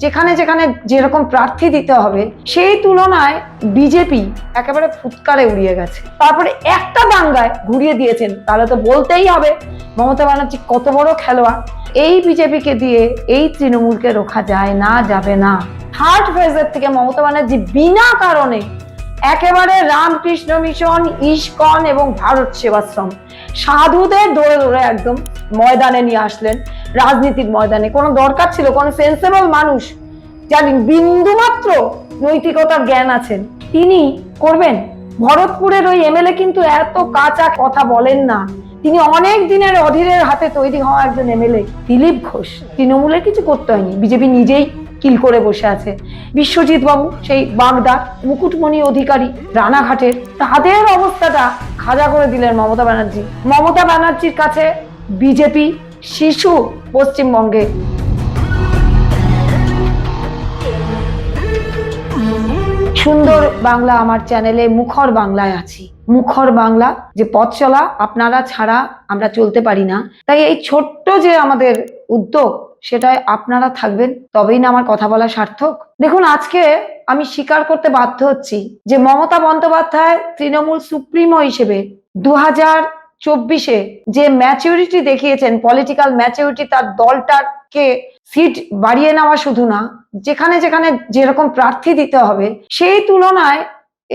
যেখানে যেখানে যেরকম প্রার্থী দিতে হবে, সেই তুলনায় বিজেপি একেবারে ফুৎকারে উড়িয়ে গেছে। তারপরে একটা দাঙ্গায় ঘুরিয়ে দিয়েছেন, তাহলে তো বলতেই হবে, মমতা ব্যানার্জি কত বড় খেলোয়াড়। এই বিজেপিকে দিয়ে এই তৃণমূলকে রোখা যায় না, যাবে না। থার্ড ফেজের থেকে মমতা ব্যানার্জি বিনা কারণে একেবারে রামকৃষ্ণ মিশন, ইস্কন এবং ভারত সেবাশ্রম, সাধুদের ধরে ধরে একদম ময়দানে নিয়ে আসলেন। রাজনীতির ময়দানে। কোনো দরকার ছিল, কোনো সেন্সেবল মানুষ জানেন বিন্দু মাত্র নৈতিকতার জ্ঞান আছেন, তিনি করবেন। ভরতপুরের ওই এমএলএ কিন্তু এত কাঁচা কথা বলেন না। তিনি অনেক দিনের অধীরের হাতে তৈরি হওয়া একজন এমএলএ দিলীপ ঘোষ, তৃণমূলের কিছু করতে হয়নি। বিজেপি নিজেই কিল করে বসে আছে। বিশ্বজিৎ বাবু সেই বাগদা, মুকুটমণি অধিকারী, রানাঘাটের, তাদের অবস্থাটা খাজা করে দিলেন মমতা ব্যানার্জি। মমতা ব্যানার্জির কাছে বিজেপি শিশু পশ্চিমবঙ্গে। সুন্দর বাংলা আমার চ্যানেলে মুখর বাংলায় আছি। মুখর বাংলা, যে পথ চলা আপনারা ছাড়া আমরা চলতে পারি না। তাই এই ছোট্ট যে আমাদের উদ্যোগ, সেটায় আপনারা থাকবেন, তবেই না আমার কথা বলা সার্থক। দেখুন, আজকে আমি স্বীকার করতে বাধ্য হচ্ছি যে মমতা বন্দ্যোপাধ্যায় তৃণমূল সুপ্রিমো হিসেবে দু হাজার চব্বিশে যে ম্যাচিউরিটি দেখিয়েছেন পলিটিক্যাল ম্যাচিউরিটি তার দলটাকে সিট বাড়িয়ে নেওয়া শুধু না, যেখানে যেখানে যেরকম প্রার্থী দিতে হবে, সেই তুলনায়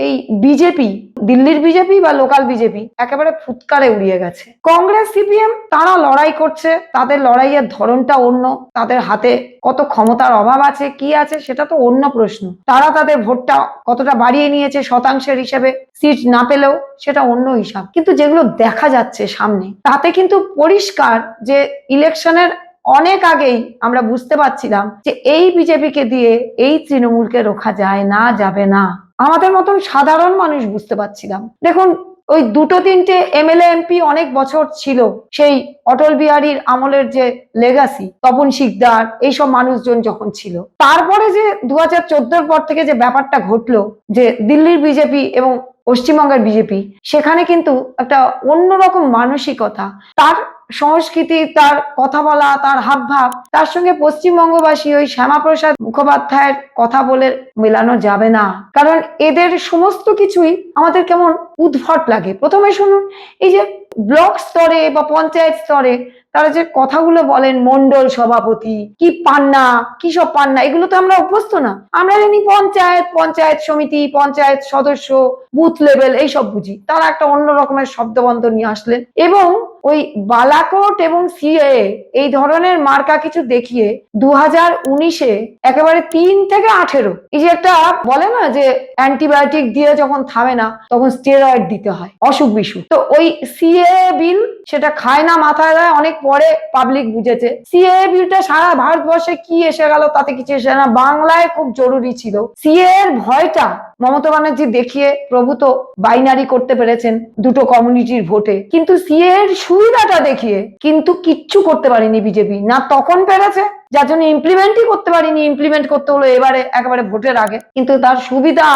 এই বিজেপি, দিল্লির বিজেপি বা লোকাল বিজেপি একেবারে ফুৎকারে উড়িয়ে গেছে। কংগ্রেস, সিপিএম তারা লড়াই করছে, তাদের লড়াইয়ের ধরনটা অন্য, তাদের হাতে কত ক্ষমতার অভাব আছে, কি আছে সেটা তো অন্য প্রশ্ন। তারা তাদের ভোটটা কতটা বাড়িয়ে নিয়েছে শতাংশের হিসেবে সিট না পেলেও সেটা অন্য হিসাব। কিন্তু যেগুলো দেখা যাচ্ছে সামনে, তাতে কিন্তু পরিষ্কার যে ইলেকশনের অনেক আগেই আমরা বুঝতে পারছিলাম যে এই বিজেপিকে দিয়ে এই তৃণমূলকে রোখা যায় না, যাবে না। আমাদের মতন সাধারণ মানুষ বুঝতে পারছিলাম। দেখুন, ওই দুটো তিনটে এমএলএ, এমপি অনেক বছর ছিল সেই অটল বিহারীর আমলের যে লেগাসি তপন শিকদার, এইসব মানুষজন যখন ছিল। তারপরে যে দু হাজার পর থেকে যে ব্যাপারটা ঘটলো, যে দিল্লির বিজেপি এবং পশ্চিমবঙ্গের বিজেপি, সেখানে কিন্তু একটা অন্যরকম মানসিকতা। তার সংস্কৃতি, তার কথা বলা, তার হাবভাব, তার সঙ্গে পশ্চিমবঙ্গবাসী ওই শ্যামাপ্রসাদ মুখোপাধ্যায়ের কথা বলে মেলানো যাবে না। কারণ এদের সমস্ত কিছুই আমাদের কেমন উদ্ভট লাগে। প্রথমে শুনুন, এই যে ব্লক স্তরে বা পঞ্চায়েত স্তরে তারা যে কথাগুলো বলেন মন্ডল সভাপতি, কি পান্না, কি সব পান্না, এগুলো তো আমরা অভ্যস্ত না। আমরা জানি পঞ্চায়েত পঞ্চায়েত সমিতি, পঞ্চায়েত সদস্য, বুথ লেভেল, এইসব বুঝি। তারা একটা অন্য রকমের শব্দবন্ধ নিয়ে আসলেন এবং ওই বালাকোট এবং সিএ এই ধরনের মার্কা কিছু দেখিয়ে দু হাজার উনিশে একেবারে তিন থেকে আঠেরো। এই যে একটা বলে না যে অ্যান্টিবায়োটিক দিয়ে যখন থামে না, তখন স্টেরয়েড দিতে হয়, অসুখ বিসুখ। তো ওই সিএ বিল সেটা খায় না, মাথায় দেয়, অনেক পরে পাবলিক বুঝেছে। সিএ বিলটা সারা ভারতবর্ষে কি এসে গেল তাতে কিছু এসে না, বাংলায় খুব জরুরি ছিল। সিএ এর ভয়টা মমতা ব্যানার্জি দেখিয়ে প্রভূত বাইনারি করতে পেরেছেন দুটো কমিউনিটির ভোটে। কিন্তু সিএ এর সুবিধাটা দেখিয়ে কিন্তু কিচ্ছু করতে পারেনি বিজেপি না তখন পেরেছে, যার জন্য ইমপ্লিমেন্টই করতে পারিনি। ইমপ্লিমেন্ট করতে হলো এবারে, একেবারে ভোটের আগে। কিন্তু তার সুবিধা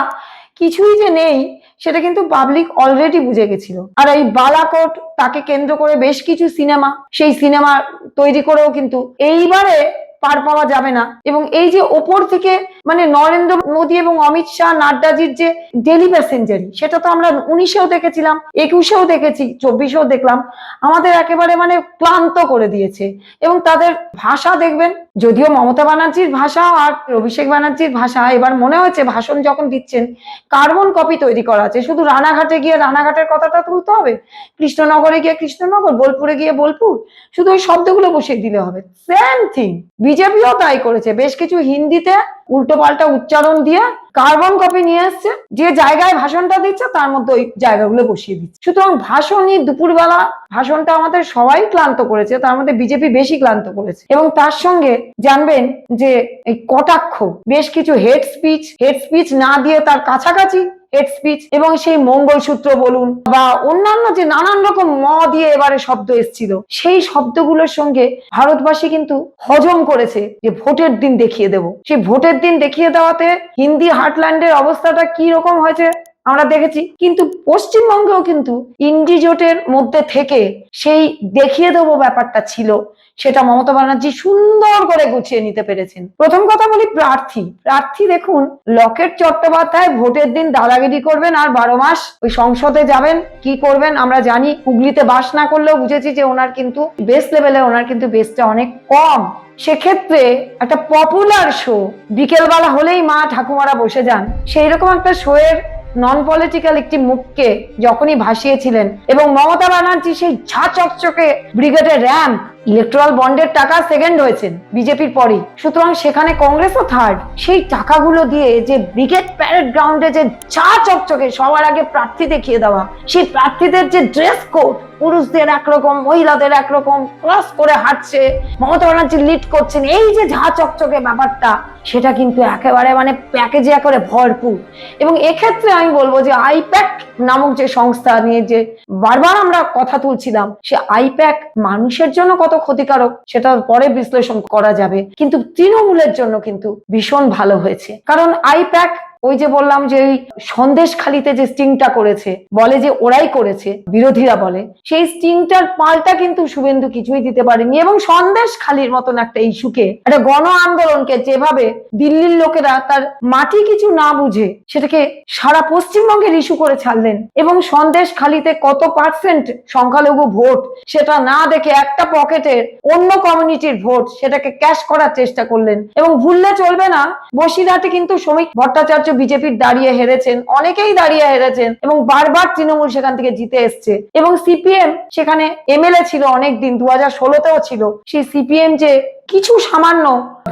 কিছুই যে নেই, সেটা কিন্তু পাবলিক অলরেডি বুঝে গেছিল। আর এই বালাকোট, তাকে কেন্দ্র করে বেশ কিছু সিনেমা সেই সিনেমা তৈরি করেও কিন্তু এইবারে পার পাওয়া যাবে না। এবং এই যে ওপর থেকে মানে নরেন্দ্র মোদী এবং অমিত শাহ নাড্ডাজির যে ডেলি প্যাসেঞ্জারি সেটা তো আমরা উনিশেও দেখেছিলাম, একুশেও দেখেছি, চব্বিশেও দেখলাম। আমাদের একেবারে মানে ক্লান্ত করে দিয়েছে। এবং তাদের ভাষা দেখবেন, যদিও মমতা ব্যানার্জির ভাষা আর অভিষেক ব্যানার্জির ভাষা, এবার মনে হয়েছে ভাষণ যখন দিচ্ছেন, কার্বন কপি তৈরি করা আছে। শুধু রানাঘাটে গিয়ে রানাঘাটের কথাটা তুলতে হবে? কৃষ্ণনগরে গিয়ে কৃষ্ণনগর, বোলপুরে গিয়ে বোলপুর? শুধু ওই শব্দগুলো বসিয়ে দিলে হবে। সেম থিং বিজেপিও তাই করেছে। বেশ কিছু হিন্দিতে উল্টো পাল্টা উচ্চারণ দিয়ে কার্বন কপি নিয়ে এসছে যে জায়গায় ভাষণটা দিচ্ছে, তার মধ্যে ওই জায়গাগুলো বসিয়ে দিচ্ছে। সুতরাং ভাষণই দুপুরবেলা ভাষণটা আমাদের সবাই ক্লান্ত করেছে, তার মধ্যে বিজেপি বেশি ক্লান্ত করেছে। এবং তার সঙ্গে জানবেন যে এই কটাক্ষ, বেশ কিছু হেড স্পিচ হেড স্পিচ না দিয়ে তার কাছাকাছি হেড স্পিচ এবং সেই মঙ্গল সূত্র বলুন বা অন্যান্য যে নানান রকম ম দিয়ে এবারে শব্দ এসছিল, সেই শব্দগুলোর সঙ্গে ভারতবাসী কিন্তু হজম করেছে যে ভোটের দিন দেখিয়ে দেব। সেই ভোটের দিন দেখিয়ে দেওয়াতে হিন্দি হার্টল্যান্ডের অবস্থাটা কি রকম হয়েছে? আমরা দেখেছি। কিন্তু পশ্চিমবঙ্গেও কিন্তু ইন্ডি জোটের মধ্যে থেকে সেই দেখিয়ে দেবো ব্যাপারটা ছিল, সেটা মমতা ব্যানার্জি সুন্দর করে গুছিয়ে নিতে পেরেছেন। প্রথম কথা বলি প্রার্থী। প্রার্থী দেখুন, লকেট চট্টোপাধ্যায় ভোটের দিন দাদাগিরি করবেন আর বারো মাস ওই সংসদে যাবেন, কি করবেন আমরা জানি। হুগলিতে বাস না করলেও বুঝেছি যে ওনার কিন্তু বেস লেভেলে ওনার কিন্তু বেসটা অনেক কম। সেক্ষেত্রে একটা পপুলার শো বিকেলবেলা হলেই মা ঠাকুমারা বসে যান। সেই রকম একটা শো এর নন পলিটিক্যাল একটি মুখকে যখনই ভাসিয়েছিলেন এবং মমতা ব্যানার্জি সেই ঝা চকচকে ব্রিগেডের র্যাম্প ইলেকট্রাল বন্ডের টাকা সেকেন্ড হয়েছেন বিজেপির পরে সুতরাং সেখানে কংগ্রেসও থার্ড সেই টাকাগুলো দিয়ে যে ব্রিগেড প্যারেড গ্রাউন্ডে যে চা চকচকে সবার আগে প্রার্থী দেখিয়ে দেওয়া, সেই প্রার্থীদের যে ড্রেস কোড পুরুষদের একরকম, মহিলাদের একরকম ক্রস করে হাঁটছে, মমতা ব্যানার্জি লিড করছেন, এই যে ঝা চকচকে ব্যাপারটা, সেটা কিন্তু একেবারে মানে প্যাকেজে একেবারে ভরপুর। এবং এক্ষেত্রে আমি বলব যে আইপ্যাক নামক যে সংস্থা নিয়ে যে বারবার আমরা কথা তুলছিলাম, সে আইপ্যাক মানুষের জন্য কত ক্ষতিকারক সেটা পরে বিশ্লেষণ করা যাবে। কিন্তু তৃণমূলের জন্য কিন্তু ভীষণ ভালো হয়েছে। কারণ আইপ্যাক ওই যে বললাম যে ওই সন্দেশখালিতে যে স্টিংটা করেছে, বলে যে ওরাই করেছে, বিরোধীরা বলে, সেই স্টিংটার পাল্টা কিন্তু শুভেন্দু কিছুই দিতে পারেনি এবং সন্দেশখালির মতন একটা ইস্যুকে, একটা গণ আন্দোলনকে যেভাবে দিল্লির লোকেরা তার মাটি কিছু না বুঝে সেটাকে সারা পশ্চিমবঙ্গের ইস্যু করে ছাড়লেন এবং সন্দেশখালিতে কত পার্সেন্ট সংখ্যালঘু ভোট সেটা না দেখে একটা পকেটের অন্য কমিউনিটির ভোট সেটাকে ক্যাশ করার চেষ্টা করলেন। এবং ভুললে চলবে না বসিরহাটে কিন্তু শ্রমিক ভট্টাচার্য বিজেপির দাঁড়িয়ে হেরেছেন, অনেকেই দাঁড়িয়ে হেরেছেন এবং বারবার তৃণমূল সেখান থেকে জিতে এসছে। এবং সিপিএম সেখানে এমএলএ ছিল অনেক দিন দু হাজার ষোলোতেও ছিল। সেই সিপিএম যে কিছু সামান্য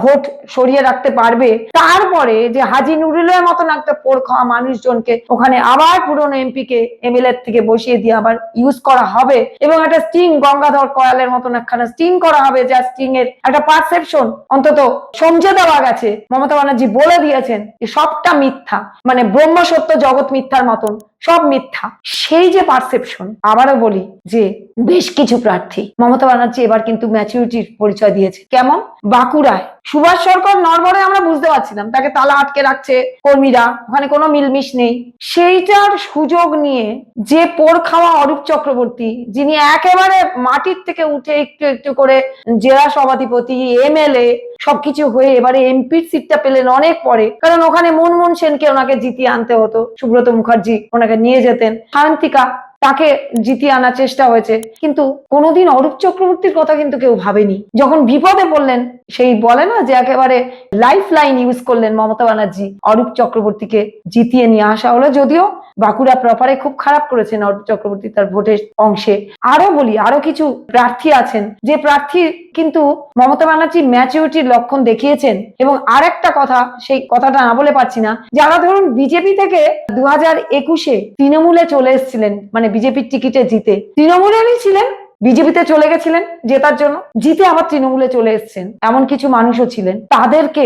ভোট সরিয়ে রাখতে পারবে। তারপরে যে হাজি নুরুলের মতন একটা পোর খাওয়া মানুষজনকে ওখানে আবার পুরনো এমপি কে এমএলএ থেকে বসিয়ে দিয়ে আবার ইউজ করা হবে এবং একটা স্টিং গঙ্গাধর কয়ালের মতন একখানা স্টিং করা হবে যা স্টিং এর একটা পারসেপশন অন্তত সমঝে দেওয়া গেছে। মমতা ব্যানার্জি বলে দিয়েছেন সবটা মিথ্যা। মানে ব্রহ্ম সত্য জগৎ মিথ্যার মতন। সব মিথ্যা। সেই যে পারসেপশন আবারও বলি যে বেশ কিছু প্রার্থী, মমতা ব্যানার্জি এবার কিন্তু ম্যাচুরিটির পরিচয় দিয়েছে। কেমন? বাঁকুড়ায়। সুভাষ সরকার নরবরে আমরা বুঝতে পারছিলাম, তাকে তালা আটকে রাখছে কর্মীরা, ওখানে কোনো মিলমিশ নেই। সেইটার সুযোগ নিয়ে যে পোর খাওয়া অরূপ চক্রবর্তী, যিনি একেবারে মাটির থেকে উঠে একটু একটু করে জেলা সভাধিপতি, এমএলএ সবকিছু হয়ে এবারে এমপির সিটটা পেলেন অনেক পরে। কারণ ওখানে মুনমুন সেনকে ওনাকে জিতিয়ে আনতে হতো। সুব্রত মুখার্জি ওনাকে নিয়ে যেতেন। শান্তিকা তাকে জিতিয়ে আনার চেষ্টা হয়েছে। কিন্তু কোনোদিন অরূপ চক্রবর্তীর কথা কিন্তু কেউ ভাবেনি। যখন বিপদে পড়লেন, সেই বলে না যে একেবারে লাইফ লাইন ইউজ করলেন মমতা ব্যানার্জি অরূপ চক্রবর্তীকে জিতিয়ে নিয়ে আসা হলো। যদিও বাঁকুড়া প্রপারে খুব খারাপ করেছেন অরূপ চক্রবর্তী তার ভোটের অংশে। আরও বলি, আরও কিছু প্রার্থী আছেন। যে প্রার্থী কিন্তু মমতা ব্যানার্জি ম্যাচুরিটির লক্ষণ দেখিয়েছেন এবং আর একটা কথা, সেই কথাটা না বলে পারছি না, যারা ধরুন বিজেপি থেকে দু হাজার একুশে তৃণমূলে চলে এসেছিলেন মানে বিজেপির টিকিটে জিতে, তৃণমূলেরই ছিলেন, বিজেপিতে চলে গেছিলেন জেতার জন্য, জিতে আবার তৃণমূলে চলে এসেছেন, এমন কিছু মানুষও ছিলেন, তাদেরকে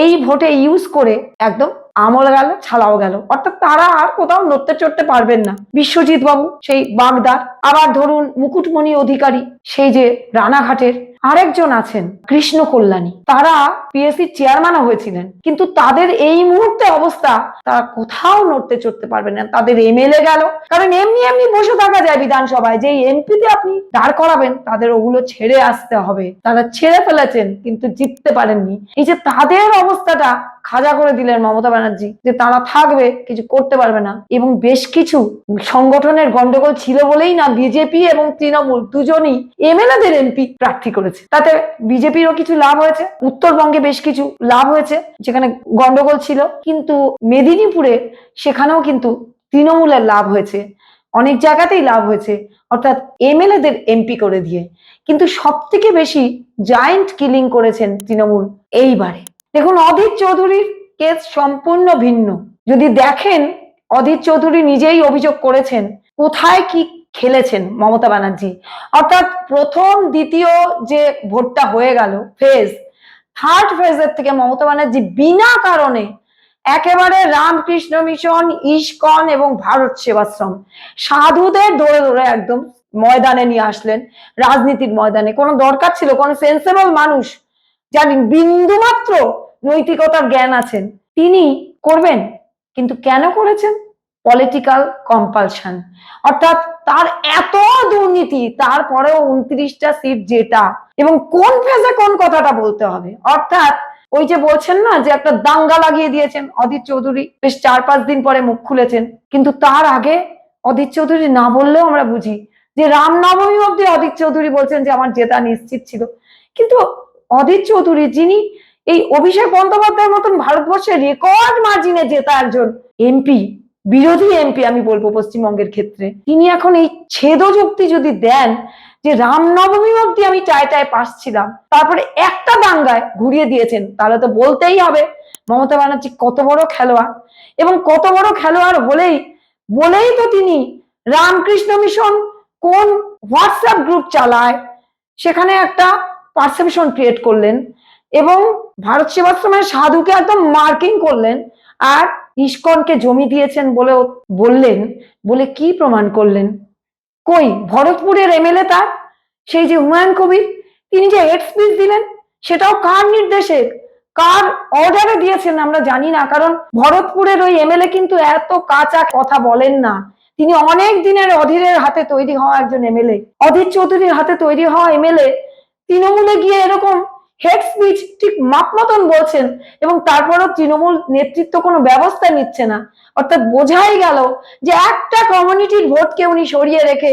এই ভোটে ইউজ করে একদম আমল গেল, ছালাও গেল, অর্থাৎ তারা আর কোথাও নড়তে চড়তে পারবেন না। বিশ্বজিৎ বাবু, সেই বাগদার, আবার ধরুন মুকুটমণি অধিকারী, সেই যে রানাঘাটের আরেকজন আছেন কৃষ্ণ কল্যাণী তারা পিএসসি চেয়ারম্যানও হয়েছিলেন। কিন্তু তাদের এই মুহূর্তে অবস্থা, তারা কোথাও নড়তে চড়তে পারবেন না। তাদের এমএলএ গেল। কারণ এমনি এমনি বসে থাকা যায় বিধানসভায়। যে এমপিতে আপনি দাঁড় করাবেন, তাদের ওগুলো ছেড়ে আসতে হবে। তারা ছেড়ে ফেলেছেন, কিন্তু জিততে পারেননি। এই যে তাদের অবস্থাটা খাজা করে দিলেন মমতা ব্যানার্জি, যে তারা থাকবে, কিছু করতে পারবে না। এবং বেশ কিছু সংগঠনের গন্ডগোল ছিল বলেই না বিজেপি এবং তৃণমূল দুজনই এমএলএদের এমপি প্রার্থী করেছে। তাতে বিজেপিরও কিছু লাভ হয়েছে। উত্তরবঙ্গে বেশ কিছু লাভ হয়েছে, যেখানে গন্ডগোল ছিল। কিন্তু মেদিনীপুরে সেখানেও কিন্তু তৃণমূলের লাভ হয়েছে। অনেক জায়গাতেই লাভ হয়েছে, অর্থাৎ এমএলএদের এমপি করে দিয়ে। কিন্তু সব থেকে বেশি জায়েন্ট কিলিং করেছেন তৃণমূল এইবারে। দেখুন, অধীর চৌধুরীর কেস সম্পূর্ণ ভিন্ন। যদি দেখেন, অধীর চৌধুরী নিজেই অভিযোগ করেছেন, কোথায় কি খেলেছেন মমতা ব্যানার্জি? অর্থাৎ প্রথম, দ্বিতীয় যে ভোটটা হয়ে গেল ফেজ থার্ড ফেজের থেকে মমতা ব্যানার্জি বিনা কারণে একেবারে রামকৃষ্ণ মিশন, ইস্কন এবং ভারত সেবাশ্রম। সাধুদের ধরে ধরে একদম ময়দানে নিয়ে আসলেন, রাজনীতির ময়দানে। কোনো দরকার ছিল, কোনো সেন্সেবল মানুষ, যার বিন্দু মাত্র নৈতিকতার জ্ঞান আছেন, তিনি করবেন। কিন্তু কেন করেছেন? পলিটিক্যাল কম্পালশন অর্থাৎ তার এত দুর্নীতি, তারপরেও উনত্রিশটা সিট যেটা এবং কোন ফেজে কোন কথাটা বলতে হবে? অর্থাৎ ওই যে বলছেন না যে একটা দাঙ্গা লাগিয়ে দিয়েছেন অদিত চৌধুরী। বেশ চার পাঁচ দিন পরে মুখ খুলেছেন। কিন্তু তার আগে অদিত চৌধুরী না বললেও আমরা বুঝি যে রামনবমী অব্দি অদিত চৌধুরী বলছেন যে আমার জেতা নিশ্চিত ছিল। কিন্তু অদিত চৌধুরী যিনি এই অভিষেক বন্দ্যোপাধ্যায়ের মতন ভারতবর্ষের রেকর্ড মার্জিনে জেতা একজন এমপি বিরোধী এমপি, আমি বলব পশ্চিমবঙ্গের ক্ষেত্রে, তিনি এখন এই ছেদ যুক্তি যদি দেন যে রামনবমী অব্দি আমি টায় টায় পাস ছিলাম, তারপরে একটা দাঙ্গায় ঘুরিয়ে দিয়েছেন, তাহলে তো বলতেই হবে মমতা ব্যানার্জি কত বড় খেলোয়াড়। এবং কত বড় খেলোয়াড় হলেই, বলেই তো তিনি রামকৃষ্ণ মিশন কোন হোয়াটসঅ্যাপ গ্রুপ চালায়, সেখানে একটা পারসেপশন ক্রিয়েট করলেন এবং ভারত সেবাশ্রমের সাধুকে একদম মার্কিং করলেন, আর ইস্কনকে জমি দিয়েছেন বলেও বললেন, বলে কি প্রমাণ করলেন? কই, ভরতপুরের এমএলএ তার? সেই যে হুমায়ুন কবির, তিনি যে হেড স্পিচ দিলেন, সেটাও কার নির্দেশে? কার অর্ডারে দিয়েছেন আমরা জানি না, কারণ ভরতপুরের ওই এমএলএ কিন্তু এত কাঁচা কথা বলেন না। তিনি অনেক দিনের অধীরের হাতে তৈরি হওয়া একজন এমএলএ। অধীর চৌধুরীর হাতে তৈরি হওয়া এমএলএ, তৃণমূলে গিয়ে এরকম হেড স্পিচ ঠিক মাপ মতন বলছেন এবং তারপরও তৃণমূল নেতৃত্ব কোনো ব্যবস্থা নিচ্ছে না। অর্থাৎ বোঝাই গেল যে একটা কমিউনিটির ভোটকে উনি সরিয়ে রেখে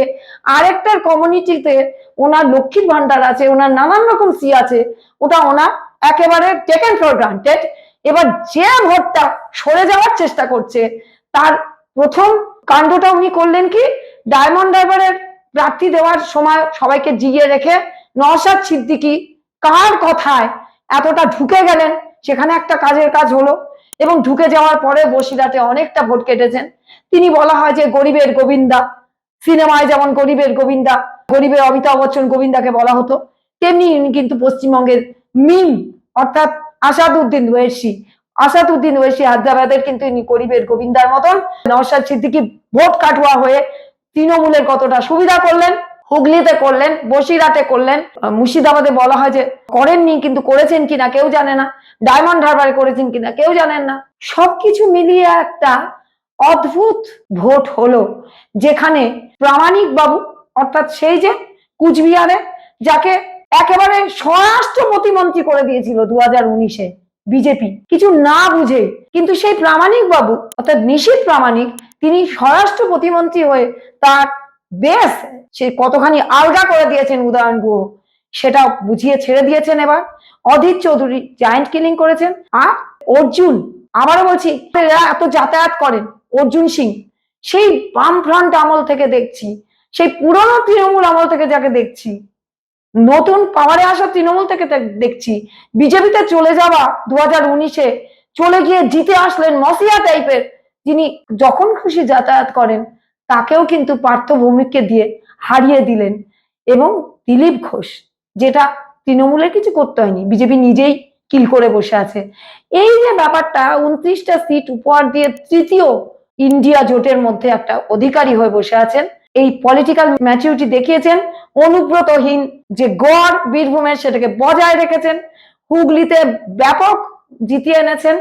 আরেকটার কমিউনিটিতে ওনার লক্ষ্মীর ভান্ডার আছে, ওনার নানান রকম সি আছে, ওটা ওনার একেবারে টেকেন ফর গ্রান্টেড এবার যে ভোটটা সরে যাওয়ার চেষ্টা করছে, তার প্রথম কাণ্ডটা উনি করলেন কি? ডায়মন্ড ড্রাইভারের প্রার্থী দেওয়ার সময় সবাইকে জিগিয়ে রেখে নওশাদ সিদ্দিকি কার কথায় এতটা ঢুকে গেলেন? সেখানে একটা কাজের কাজ হলো এবং ঢুকে যাওয়ার পরে বসিরাতে অনেকটা ভোট কেটেছেন। তিনি বলা হয় যে গরিবের গোবিন্দা। সিনেমায় যেমন গরিবের গোবিন্দা, গরিবের অমিতাভ বচ্চন গোবিন্দাকে বলা হতো, তেমনি ইনি কিন্তু পশ্চিমবঙ্গের মিম, অর্থাৎ আসাদুদ্দিন ওয়েসি। আসাদুদ্দিন ওয়েসি হায়দ্রাবাদের কিন্তু ইনি গরিবের গোবিন্দার মতন। নওশাদ সিদ্দিকি ভোট কাটুয়া হয়ে তৃণমূলের কতটা সুবিধা করলেন হুগলিতে করলেন, বসিরহাটে করলেন। মুর্শিদাবাদে বলা হয় যে করেননি, কিন্তু করেছেন কিনা কেউ জানে না। ডায়মন্ড হারবারে করেছেন কিনা কেউ জানেন না। সবকিছু মিলিয়ে একটা অদ্ভুত ভোট হলো, যেখানে প্রামাণিক বাবু, অর্থাৎ সেই যে কুচবিহারে, যাকে একেবারে স্বরাষ্ট্র প্রতিমন্ত্রী করে দিয়েছিল দু হাজার উনিশে বিজেপি। কিছু না বুঝে, কিন্তু সেই প্রামাণিক বাবু, অর্থাৎ নিশীত প্রামাণিক, তিনি স্বরাষ্ট্র প্রতিমন্ত্রী হয়ে তার বেশ, সে কতখানি আলগা করে দিয়েছেন উদয়ন গুহ। সেটা বুঝিয়ে ছেড়ে দিয়েছেন এবার। অধীর চৌধুরী জায়েন্ট কিলিং করেছেন। আর অর্জুন, আবারও বলছি এত যাতায়াত করেন, অর্জুন সিং। সেই বাম ফ্রন্ট আমল থেকে দেখছি, সেই পুরনো তৃণমূল আমল থেকে যাকে দেখছি, নতুন পাওয়ারে আসা তৃণমূল থেকে দেখছি, বিজেপিতে চলে যাওয়া দু হাজার উনিশে চলে গিয়ে জিতে আসলেন মসিয়া টাইপের যিনি যখন খুশি যাতায়াত করেন তাকেও কিন্তু পার্থ ভৌমিককে দিয়ে হারিয়ে দিলেন এবং দিলীপ ঘোষ, যেটা তৃণমূলের কিছু করতে হয়নি, বিজেপি নিজেই কিল করে বসে আছে। এই যে ব্যাপারটা, উনত্রিশটা সিট উপহার দিয়ে তৃতীয় ইন্ডিয়া জোটের মধ্যে একটা অধিকারী হয়ে বসে আছেন। এই পলিটিক্যাল ম্যাচিউরিটি দেখিয়েছেন। অনুব্রতহীন যে গড় বীরভূমের সেটাকে বজায় রেখেছেন। হুগলিতে ব্যাপক জিতিয়ে এনেছেন।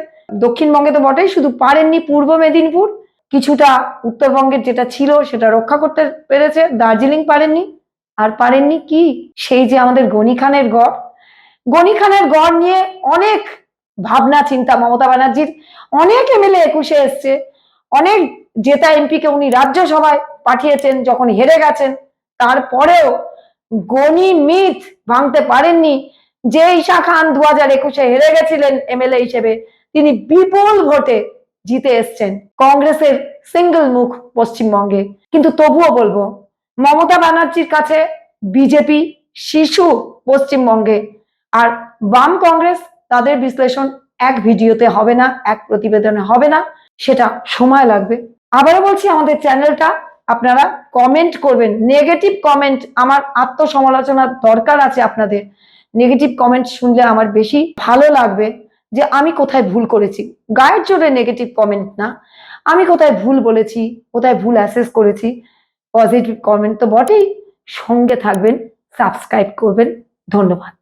দক্ষিণবঙ্গে তো বটেই, শুধু পারেননি পূর্ব মেদিনীপুর। কিছুটা উত্তরবঙ্গের যেটা ছিল সেটা রক্ষা করতে পেরেছে। দার্জিলিং পারেননি। আর পারেননি কি? সেই যে আমাদের গনি খানের গড়। গনি খানের গড় নিয়ে অনেক ভাবনা, চিন্তা মমতা ব্যানার্জির। অনেক এমএলএ একুশে এসছে। অনেক জেতা এমপিকে উনি রাজ্যসভায় পাঠিয়েছেন যখন হেরে গেছেন। তারপরেও গনি মিথ ভাঙতে পারেননি। যে ঈশা খান দু হাজার একুশে হেরে গেছিলেন এমএলএ হিসেবে, তিনি বিপুল ভোটে জিতে এসছেন কংগ্রেসের সিঙ্গল মুখ পশ্চিমবঙ্গে। কিন্তু তবুও বলব, মমতা ব্যানার্জির কাছে বিজেপি শিশু পশ্চিমবঙ্গে। আর বাম কংগ্রেস তাদের বিশ্লেষণ এক ভিডিওতে হবে না, এক প্রতিবেদনে হবে না, সেটা সময় লাগবে। আবারও বলছি আমাদের চ্যানেলটা, আপনারা কমেন্ট করবেন। নেগেটিভ কমেন্ট আমার আত্মসমালোচনার দরকার আছে আপনাদের। নেগেটিভ কমেন্ট শুনলে আমার বেশি ভালো লাগবে। যে আমি কোথায় ভুল করেছি। গায়ের জোরে নেগেটিভ কমেন্ট না। আমি কোথায় ভুল বলেছি, কোথায় ভুল অ্যাসেস করেছি পজিটিভ কমেন্ট তো বটেই। সঙ্গে থাকবেন সাবস্ক্রাইব করবেন। ধন্যবাদ।